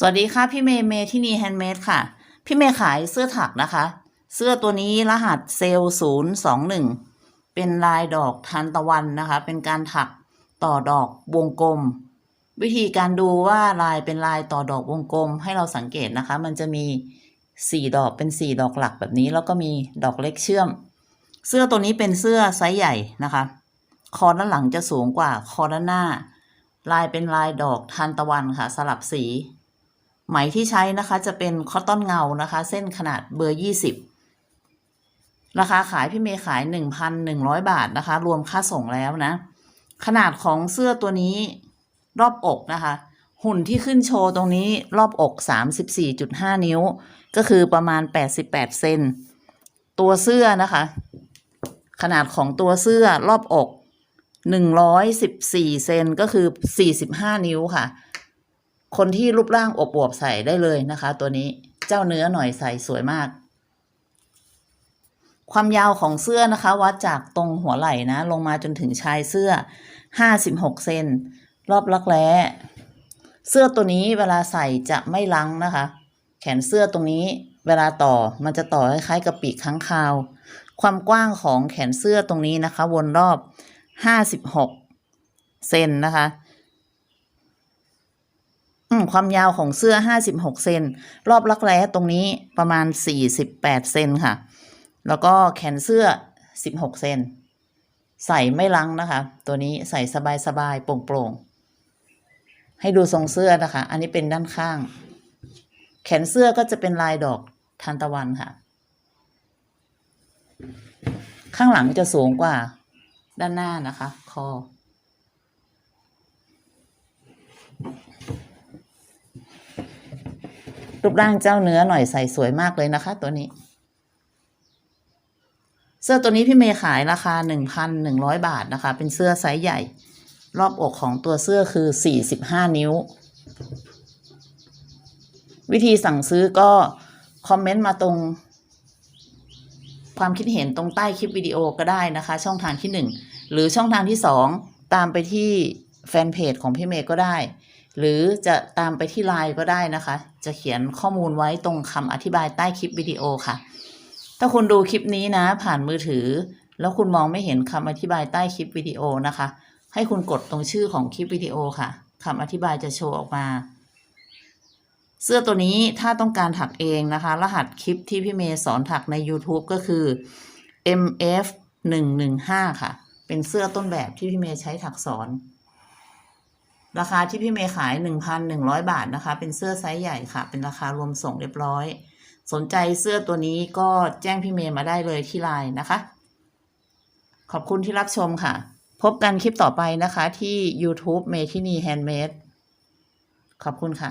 สวัสดีค่ะพี่เมย์เมย์ที่นี่แฮนด์เมดค่ะ พี่เมย์ขายเสื้อถักนะคะ เสื้อตัวนี้รหัสเซลศูนย์สองหนึ่งเป็นลายดอกทานตะวันนะคะ เป็นการถักต่อดอกวงกลม วิธีการดูว่าลายเป็นลายต่อดอกวงกลม ให้เราสังเกตนะคะ มันจะมีสี่ดอกเป็นสี่ดอกหลักแบบนี้ แล้วก็มีดอกเล็กเชื่อม เสื้อตัวนี้เป็นเสื้อไซส์ใหญ่นะคะ คอด้านหลังจะสูงกว่าคอด้านหน้า ลายเป็นลายดอกทานตะวันค่ะ สลับสี ไหมที่ใช้นะคะจะเป็นคอตตอนเงานะคะ เส้นขนาดเบอร์ยี่สิบราคาขายพี่เมย์ขายหนึ่งพันหนึ่งร้อยบาทนะคะ รวมค่าส่งแล้วนะ ขนาดของเสื้อตัวนี้รอบอกนะคะ หุ่นที่ขึ้นโชว์ตรงนี้รอบอกสามสิบสี่จุดห้านิ้ว ก็คือประมาณแปดสิบแปดเซนตัวเสื้อนะคะ ขนาดของตัวเสื้อรอบอกหนึ่งร้อยสิบสี่เซนก็คือสี่สิบห้านิ้วค่ะ คนที่รูปร่างอบอวบใส่ได้เลยนะคะ ตัวนี้เจ้าเนื้อหน่อยใส่สวยมาก ความยาวของเสื้อนะคะ วัดจากตรงหัวไหล่นะ ลงมาจนถึงชายเสื้อ 56 เซนรอบลักแร้เสื้อตัวนี้เวลาใส่จะไม่ลังนะคะ แขนเสื้อตรงนี้เวลาต่อมันจะต่อคล้ายๆกับปีกค้างคาว ความกว้างของแขนเสื้อตรงนี้นะคะ วนรอบ 56 เซนนะคะ อืมความยาวของเสื้อ56เซนรอบลักแร้ตรงนี้ประมาณ48เซนค่ะ แล้วก็แขนเสื้อ16เซนใส่ไม่ลังนะคะ ตัวนี้ใส่สบายๆโปร่งๆ ให้ดูทรงเสื้อนะคะ อันนี้เป็นด้านข้าง แขนเสื้อก็จะเป็นลายดอกทานตะวันค่ะ ข้างหลังจะสูงกว่าด้านหน้านะคะ คอ รูปร่างเจ้าเนื้อหน่อยใส่สวยมากเลยนะคะ ตัวนี้ เสื้อตัวนี้พี่เมย์ขายราคาหนึ่งพันหนึ่งร้อยบาทนะคะ เป็นเสื้อไซส์ใหญ่ รอบอกของตัวเสื้อคือสี่สิบห้านิ้ว วิธีสั่งซื้อก็คอมเมนต์มาตรง ความคิดเห็นตรงใต้คลิปวิดีโอก็ได้นะคะ ช่องทางที่หนึ่งหรือช่องทางที่สองตามไปที่แฟนเพจของพี่เมย์ก็ได้ หรือจะตามไปที่ไลน์ก็ได้นะคะ จะเขียนข้อมูลไว้ตรงคำอธิบายใต้คลิปวิดีโอค่ะ ถ้าคุณดูคลิปนี้นะ ผ่านมือถือ แล้วคุณมองไม่เห็นคำอธิบายใต้คลิปวิดีโอนะคะ ให้คุณกดตรงชื่อของคลิปวิดีโอค่ะคำอธิบายจะโชว์ออกมา เสื้อตัวนี้ถ้าต้องการถักเองนะคะ รหัสคลิปที่พี่เมย์สอนถักใน YouTube ก็คือ MF 1 1 5ค่ะ เป็นเสื้อต้นแบบที่พี่เมย์ใช้ถักสอน ราคาที่พี่เมย์ขาย 1,100 บาทนะคะ เป็นเสื้อไซส์ใหญ่ค่ะ เป็นราคารวมส่งเรียบร้อย สนใจเสื้อตัวนี้ก็แจ้งพี่เมย์มาได้เลยที่ไลน์นะคะ ขอบคุณที่รับชมค่ะ พบกันคลิปต่อไปนะคะที่ YouTube เมทินีแฮนด์เมดขอบคุณค่ะ